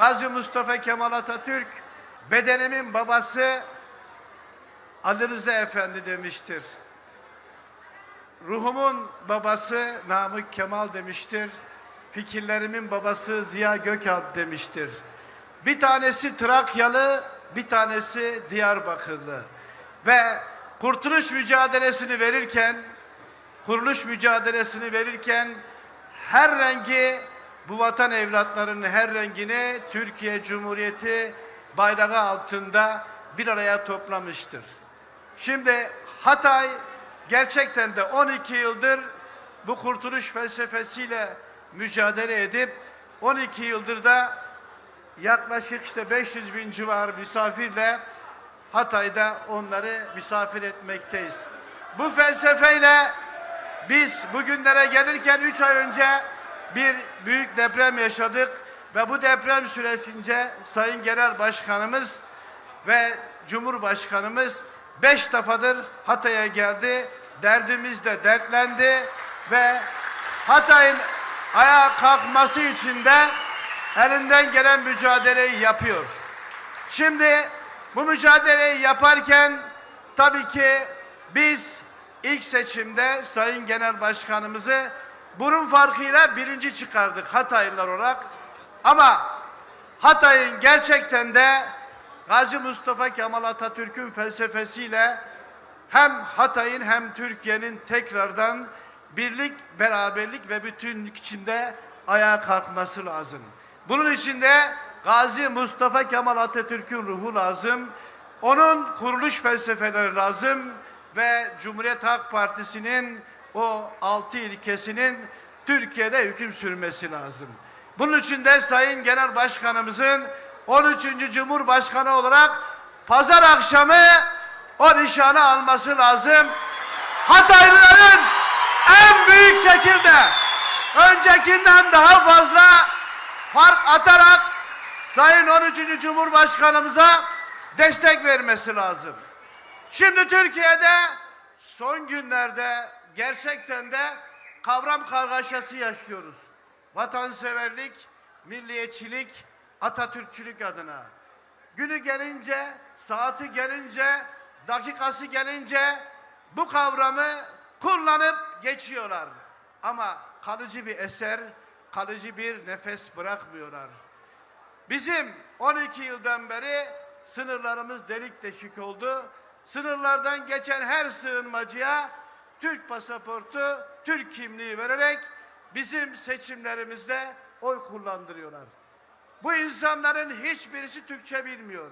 Gazi Mustafa Kemal Atatürk bedenimin babası Ali Rıza Efendi demiştir. Ruhumun babası Namık Kemal demiştir. Fikirlerimin babası Ziya Gökalp demiştir. Bir tanesi Trakyalı, bir tanesi Diyarbakırlı. Ve kurtuluş mücadelesini verirken, kuruluş mücadelesini verirken her rengi bu vatan evlatlarının her rengini Türkiye Cumhuriyeti bayrağı altında bir araya toplamıştır. Şimdi Hatay gerçekten de 12 yıldır bu kurtuluş felsefesiyle mücadele edip 12 yıldır da yaklaşık işte 500 bin civar misafirle Hatay'da onları misafir etmekteyiz. Bu felsefeyle biz bugünlere gelirken 3 ay önce bir büyük deprem yaşadık ve bu deprem süresince Sayın Genel Başkanımız ve Cumhurbaşkanımız beş defadır Hatay'a geldi. Derdimizde dertlendi ve Hatay'ın ayağa kalkması için de elinden gelen mücadeleyi yapıyor. Şimdi bu mücadeleyi yaparken tabii ki biz ilk seçimde Sayın Genel Başkanımızı bunun farkıyla birinci çıkardık Hataylılar olarak. Ama Hatay'ın gerçekten de Gazi Mustafa Kemal Atatürk'ün felsefesiyle hem Hatay'ın hem Türkiye'nin tekrardan birlik, beraberlik ve bütünlük içinde ayağa kalkması lazım. Bunun için de Gazi Mustafa Kemal Atatürk'ün ruhu lazım. Onun kuruluş felsefeleri lazım ve Cumhuriyet Halk Partisi'nin o altı ilkesinin Türkiye'de hüküm sürmesi lazım. Bunun için de Sayın Genel Başkanımızın 13. Cumhurbaşkanı olarak pazar akşamı o nişanı alması lazım. Hataylıların en büyük şekilde öncekinden daha fazla fark atarak Sayın 13. Cumhurbaşkanımıza destek vermesi lazım. Şimdi Türkiye'de son günlerde gerçekten de kavram kargaşası yaşıyoruz. Vatanseverlik, milliyetçilik, Atatürkçülük adına. Günü gelince, saati gelince, dakikası gelince bu kavramı kullanıp geçiyorlar. Ama kalıcı bir eser, kalıcı bir nefes bırakmıyorlar. Bizim 12 yıldan beri sınırlarımız delik deşik oldu. Sınırlardan geçen her sığınmacıya Türk pasaportu, Türk kimliği vererek bizim seçimlerimizde oy kullandırıyorlar. Bu insanların hiçbirisi Türkçe bilmiyor.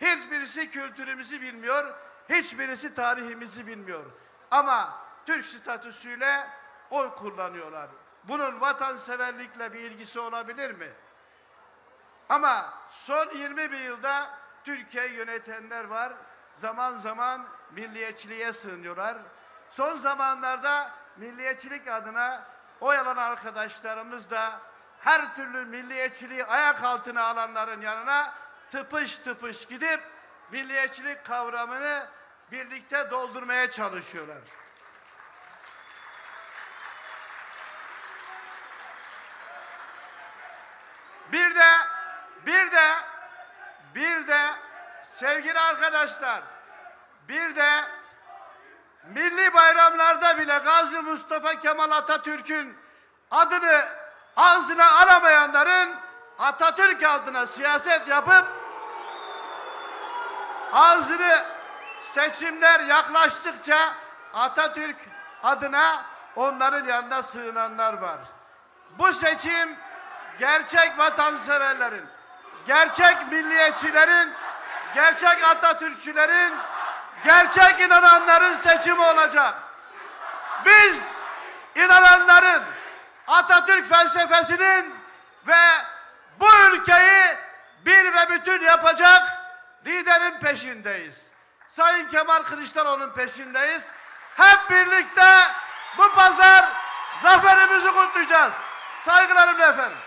Hiçbirisi kültürümüzü bilmiyor. Hiçbirisi tarihimizi bilmiyor. Ama Türk statüsüyle oy kullanıyorlar. Bunun vatanseverlikle bir ilgisi olabilir mi? Ama son 20 bir yılda Türkiye yönetenler var. Zaman zaman milliyetçiliğe sığınıyorlar. Son zamanlarda milliyetçilik adına oy alan arkadaşlarımız da her türlü milliyetçiliği ayak altına alanların yanına tıpış tıpış gidip milliyetçilik kavramını birlikte doldurmaya çalışıyorlar. Bir de bir de bir de sevgili arkadaşlar bir de milli bayramlarda bile Gazi Mustafa Kemal Atatürk'ün adını ağzına alamayanların Atatürk adına siyaset yapıp ağzını seçimler yaklaştıkça Atatürk adına onların yanına sığınanlar var. Bu seçim gerçek vatanseverlerin, gerçek milliyetçilerin, gerçek Atatürkçülerin, gerçek inananların seçimi olacak. Biz inananların Atatürk felsefesinin ve bu ülkeyi bir ve bütün yapacak liderin peşindeyiz. Sayın Kemal Kılıçdaroğlu'nun peşindeyiz. Hep birlikte bu pazar zaferimizi kutlayacağız. Saygılarımla efendim.